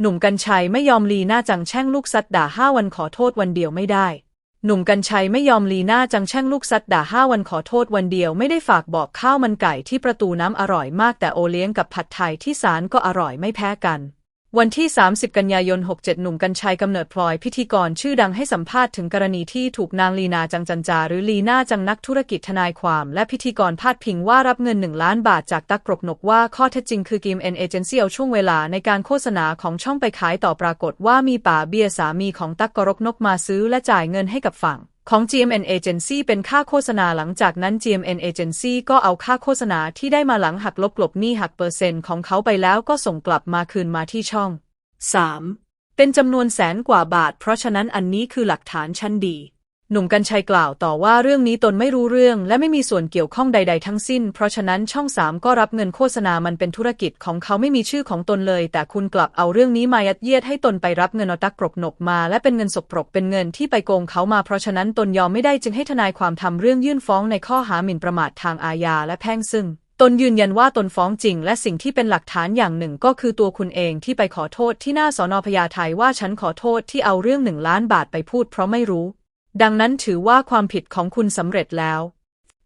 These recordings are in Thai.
หนุ่มกัญชัยไม่ยอมลีหน้าจังแช่งลูกซัดด่าห้าวันขอโทษวันเดียวไม่ได้ หนุ่มกัญชัยไม่ยอมลีหน้าจังแช่งลูกซัดด่าห้าวันขอโทษวันเดียวไม่ได้ฝากบอกข้าวมันไก่ที่ประตูน้ำอร่อยมากแต่โอเลี้ยงกับผัดไทยที่ศาลก็อร่อยไม่แพ้กัน วันที่ 30 กันยายน 67 หนุ่มกัญชัยกำเนิดพลอยพิธีกรชื่อดังให้สัมภาษณ์ถึงกรณีที่ถูกนางลีนาจังจันจา หรือลีนาจังนักธุรกิจทนายความ และพิธีกรพาดพิงว่ารับเงิน 1 ล้านบาทจากตักกรกนกว่าข้อเท็จจริงคือกิมเอ็นเอเจนซี่เอาช่วงเวลาในการโฆษณาของช่องไปขายต่อปรากฏว่ามีป่าเบียร์สามีของตักกรกนกมาซื้อและจ่ายเงินให้กับฝั่ง ของ GMN Agency เป็นค่าโฆษณาหลังจากนั้น GMN Agency ก็เอาค่าโฆษณาที่ได้มาหลังหักลบกลบหนี้หักเปอร์เซ็นต์ของเขาไปแล้วก็ส่งกลับมาคืนมาที่ช่อง 3. เป็นจำนวนแสนกว่าบาท เพราะฉะนั้นอันนี้คือหลักฐานชั้นดี หนุ่มกัญชัยกล่าวต่อว่าเรื่องนี้ตนไม่รู้เรื่องและไม่มีส่วนเกี่ยวข้องใด ๆ ทั้งสิ้น เพราะฉะนั้นช่องสามก็รับเงินโฆษณามันเป็นธุรกิจของเขาไม่มีชื่อของตนเลย แต่คุณกลับเอาเรื่องนี้มายัดเยียดให้ตนไปรับเงินอตักปรกหนกมาและเป็นเงินสกปรกเป็นเงินที่ไปโกงเขามา เพราะฉะนั้นตนยอมไม่ได้จึงให้ทนายความทำเรื่องยื่นฟ้องในข้อหาหมิ่นประมาททางอาญาและแพ่งซึ่งตนยืนยันว่าตนฟ้องจริง และสิ่งที่เป็นหลักฐานอย่างหนึ่งก็คือตัวคุณเองที่ไปขอโทษที่หน้าสอนอพญาไทว่าฉันขอโทษที่เอาเรื่องหนึ่งล้านบาทไปพูดเพราะไม่รู้ ดังนั้นถือว่าความผิดของคุณสำเร็จแล้ว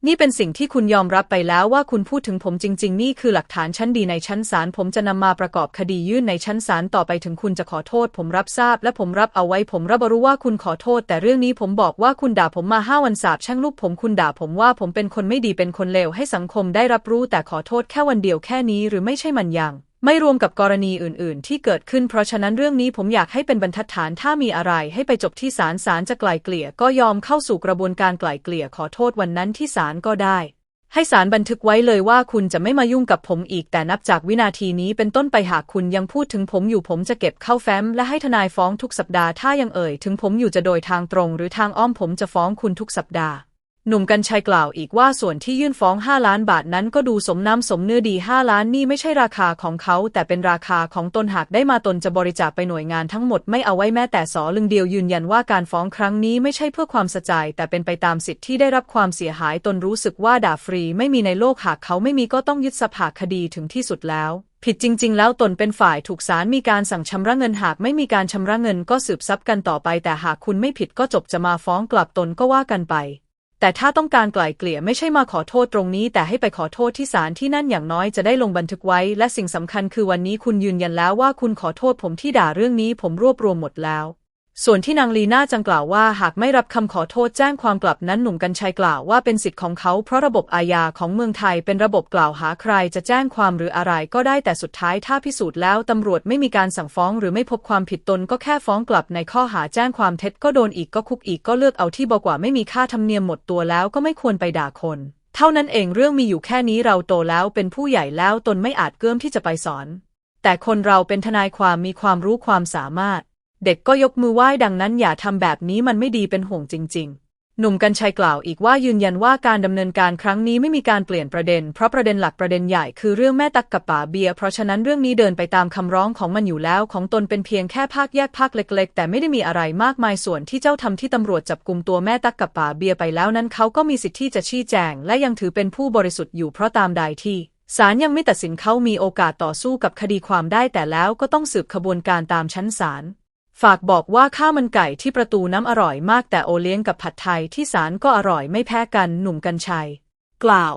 นี่เป็นสิ่งที่คุณยอมรับไปแล้วว่าคุณพูดถึงผมจริง ๆ นี่คือหลักฐานชั้นดีในชั้นศาลผมจะนำมาประกอบคดียื่นในชั้นศาลต่อไปถึงคุณจะขอโทษ ผมรับทราบ และผมรับเอาไว้ผมรับรู้ว่าคุณขอโทษ แต่เรื่องนี้ผมบอกว่าคุณด่าผมมาห้าวันสาบแช่งลูกผมคุณด่าผมว่าผมเป็นคนไม่ดีเป็นคนเลวให้สังคมได้รับรู้แต่ขอโทษแค่วันเดียวแค่นี้หรือไม่ใช่มันยัง ไม่รวมกับกรณีอื่น ๆ ที่เกิดขึ้นเพราะฉะนั้นเรื่องนี้ผมอยากให้เป็นบรรทัดฐานถ้ามีอะไรให้ไปจบที่ศาลศาลจะไกล่เกลี่ยก็ยอมเข้าสู่กระบวนการไกล่เกลี่ยขอโทษวันนั้นที่ศาลก็ได้ ให้ศาลบันทึกไว้เลยว่าคุณจะไม่มายุ่งกับผมอีกแต่นับจากวินาทีนี้เป็นต้นไปหากคุณยังพูดถึงผมอยู่ผมจะเก็บเข้าแฟ้ม และให้ทนายฟ้องทุกสัปดาห์ถ้ายังเอ่ย ถึงผมอยู่จะโดยทางตรง หรือทางอ้อมผมจะฟ้องคุณทุกสัปดาห์ หนุ่มกัญชัยกล่าวอีกว่าส่วนที่ยื่นฟ้อง 5 ล้านบาทนั้นก็ดูสมน้ำสมเนื้อดี 5 ล้านนี่ไม่ใช่ราคาของเขา แต่เป็นราคาของตนหากได้มาตนจะบริจาคไปหน่วยงานทั้งหมดไม่เอาไว้แม้แต่สอลึงเดียวยืนยันว่าการฟ้องครั้งนี้ไม่ใช่เพื่อความสะใจแต่เป็นไปตามสิทธิที่ได้รับความเสียหายตนรู้สึกว่าด่าฟรี ไม่มีในโลกหากเขาไม่มีก็ต้องยึดทรัพย์หาคดีถึงที่สุดแล้วผิดจริง ๆ แล้วตนเป็นฝ่ายถูกศาลมีการสั่งชำระเงินหากไม่มีการชำระเงินก็สืบทรัพย์กันต่อไป แต่หากคุณไม่ผิดก็จบจะมาฟ้องกลับตนก็ว่ากันไป แต่ถ้าต้องการไกล่เกลี่ยไม่ใช่มาขอโทษตรงนี้ แต่ให้ไปขอโทษที่ศาลที่นั่นอย่างน้อยจะได้ลงบันทึกไว้ และสิ่งสำคัญคือวันนี้คุณยืนยันแล้วว่าคุณขอโทษผมที่ด่าเรื่องนี้ผมรวบรวมหมดแล้ว ส่วนที่นางลีน่าจังกล่าวว่าหากไม่รับคำขอโทษแจ้งความกลับนั้นหนุ่มกัญชัยกล่าวว่าเป็นสิทธิ์ของเขาเพราะระบบอาญาของเมืองไทยเป็นระบบกล่าวหาใครจะแจ้งความหรืออะไรก็ได้แต่สุดท้ายถ้าพิสูจน์แล้วตำรวจไม่มีการสั่งฟ้องหรือไม่พบความผิดตนก็แค่ฟ้องกลับในข้อหาแจ้งความเท็จก็โดนอีกก็คุกอีกก็เลือกเอาที่บอกว่าไม่มีค่าธรรมเนียมหมดตัวแล้วก็ไม่ควรไปด่าคน เท่านั้นเองเรื่องมีอยู่แค่นี้เราโตแล้วเป็นผู้ใหญ่แล้วตนไม่อาจเกื้อมที่จะไปสอน แต่คนเราเป็นทนายความมีความรู้ความสามารถ เด็กก็ยกมือไหว้ดังนั้นอย่าทำแบบนี้มันไม่ดีเป็นห่วงจริง ๆ หนุ่มกัญชัยกล่าวอีกว่ายืนยันว่าการดำเนินการครั้งนี้ไม่มีการเปลี่ยนประเด็น เพราะประเด็นหลักประเด็นใหญ่คือเรื่องแม่ตักกับป๋าเบียร์เพราะฉะนั้นเรื่องนี้เดินไปตามคำร้องของมันอยู่แล้ว ของตนเป็นเพียงแค่ภาคแยกภาคเล็ก ๆ แต่ไม่ได้มีอะไรมากมายส่วนที่เจ้าทำที่ตำรวจจับกลุ่มตัวแม่ตักกับป๋าเบียร์ไปแล้วนั้นเขาก็มีสิทธิ์ที่จะชี้แจง และยังถือเป็นผู้บริสุทธิ์อยู่เพราะตามใดที่ศาลยังไม่ตัดสินเขามีโอกาสต่อสู้กับคดีความได้แต่แล้วก็ต้องสืบขบวนการตามชั้นศาล ฝากบอกว่าข้าวมันไก่ที่ประตูน้ำอร่อยมากแต่โอเลี้ยงกับผัดไทยที่ศาลก็อร่อยไม่แพ้กันหนุ่มกัญชัย กล่าว